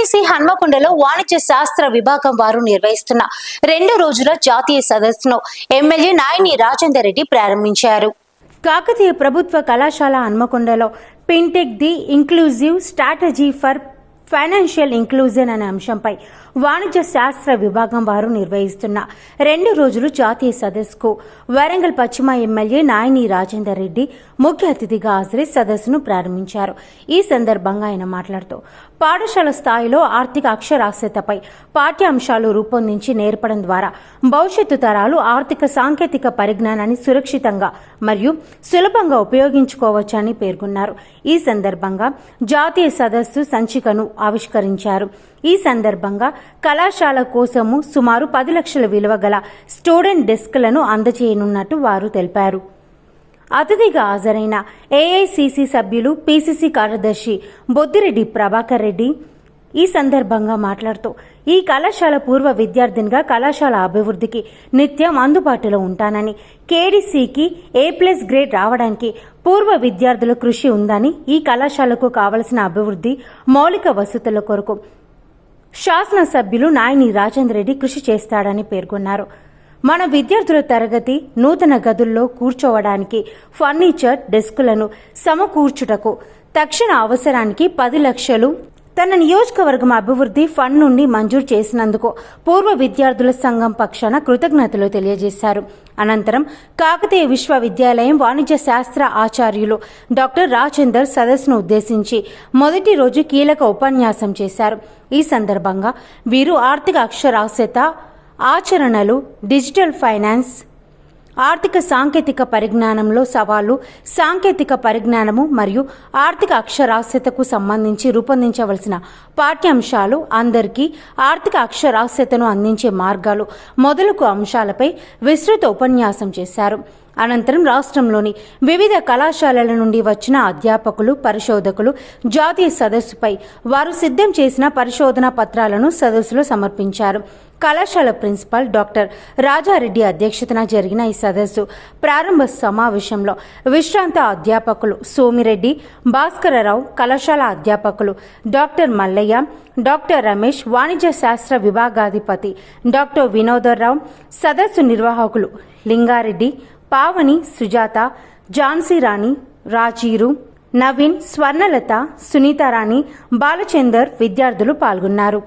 KDC హన్మకొండలో వాణిజ్య శాస్త్ర విభాగం వారు నిర్వహిస్తున్న రెండు రోజుల జాతీయ సదస్సును ఎమ్మెల్యే నాయని రాజేందర్ రెడ్డి ప్రారంభించారు. కాకతీయ ప్రభుత్వ కళాశాల హన్మకొండలో fintech the inclusive strategy for financial inclusion అనే అంశంపై వాణిజ్య శాస్త్ర విభాగం వారు నిర్వహిస్తున్న రెండు రోజులు జాతీయ సదస్సుకు వరంగల్ పశ్చిమ ఎమ్మెల్యే నాయని రాజేందర్ రెడ్డి ముఖ్య అతిథిగా హాజరై సదస్సును ప్రారంభించారు. ఈ సందర్భంగా ఆయన మాట్లాడుతూ పాఠశాల స్థాయిలో ఆర్థిక అక్షరాస్యతపై పాఠ్యాంశాలు రూపొందించి నేర్పడం ద్వారా భవిష్యత్తు తరాలు ఆర్థిక సాంకేతిక పరిజ్ఞానాన్ని సురక్షితంగా మరియు సులభంగా ఉపయోగించుకోవచ్చని పేర్కొన్నారు. ఈ సందర్భంగా జాతీయ సదస్సు సంచికను ఆవిష్కరించారు. ఈ సందర్భంగా కళాశాల కోసము సుమారు పది లక్షల విలువ గల స్టూడెంట్ డెస్క్లను అందజేయనున్నట్టు వారు తెలిపారు. అతిథిగా హాజరైన ఏఐసిసి సభ్యులు పిసిసి కార్యదర్శి బొద్దిరెడ్డి ప్రభాకర్ రెడ్డి ఈ సందర్భంగా మాట్లాడుతూ ఈ కళాశాల పూర్వ విద్యార్థినిగా కళాశాల అభివృద్ధికి నిత్యం అందుబాటులో ఉంటానని కేడీసీకి ఏ ప్లస్ గ్రేడ్ రావడానికి పూర్వ విద్యార్థుల కృషి ఉందని ఈ కళాశాలకు కావలసిన అభివృద్ధి మౌలిక వసతుల కొరకు శాసనసభ్యులు నాయని రాజేంద్ర రెడ్డి కృషి చేస్తాడని పేర్కొన్నారు. మన విద్యార్థుల తరగతి నూతన గదుల్లో కూర్చోవడానికి ఫర్నిచర్ డెస్కులను సమకూర్చుటకు తక్షణ అవసరానికి పది లక్షలు తన నియోజకవర్గం అభివృద్ధి ఫండ్ నుండి మంజూరు చేసినందుకు పూర్వ విద్యార్థుల సంఘం పక్షాన కృతజ్ఞతలు తెలియజేశారు. అనంతరం కాకతీయ విశ్వవిద్యాలయం వాణిజ్య శాస్త్ర ఆచార్యులు డాక్టర్ రాజేందర్ సదస్సును ఉద్దేశించి మొదటి రోజు కీలక ఉపన్యాసం చేశారు. ఈ సందర్భంగా వీరు ఆర్థిక అక్షరాస్యత ఆచరణలు డిజిటల్ ఫైనాన్స్ ఆర్థిక సాంకేతిక పరిజ్ఞానంలో సవాళ్ళు సాంకేతిక పరిజ్ఞానము మరియు ఆర్థిక అక్షరాస్యతకు సంబంధించి రూపొందించవలసిన పాఠ్యాంశాలు అందరికీ ఆర్థిక అక్షరాస్యతను అందించే మార్గాలు మొదలగు అంశాలపై విస్తృత ఉపన్యాసం చేశారు. అనంతరం రాష్ట్రంలోని వివిధ కళాశాలల నుండి వచ్చిన అధ్యాపకులు పరిశోధకులు జాతీయ సదస్సుపై వారు సిద్ధం చేసిన పరిశోధన పత్రాలను సదస్సులో సమర్పించారు. కళాశాల ప్రిన్సిపాల్ డాక్టర్ రాజారెడ్డి అధ్యక్షతన జరిగిన ఈ సదస్సు ప్రారంభ సమావేశంలో విశ్రాంత అధ్యాపకులు సోమిరెడ్డి భాస్కరరావు కళాశాల అధ్యాపకులు డాక్టర్ మల్లయ్య డాక్టర్ రమేష్ వాణిజ్య శాస్త్ర విభాగాధిపతి డాక్టర్ వినోదరావు సదస్సు నిర్వాహకులు లింగారెడ్డి పావని సుజాత ఝాన్సీ రాణి రాజీరు నవీన్ స్వర్ణలత సునీతారాణి బాలచందర్ విద్యార్థులు పాల్గొన్నారు.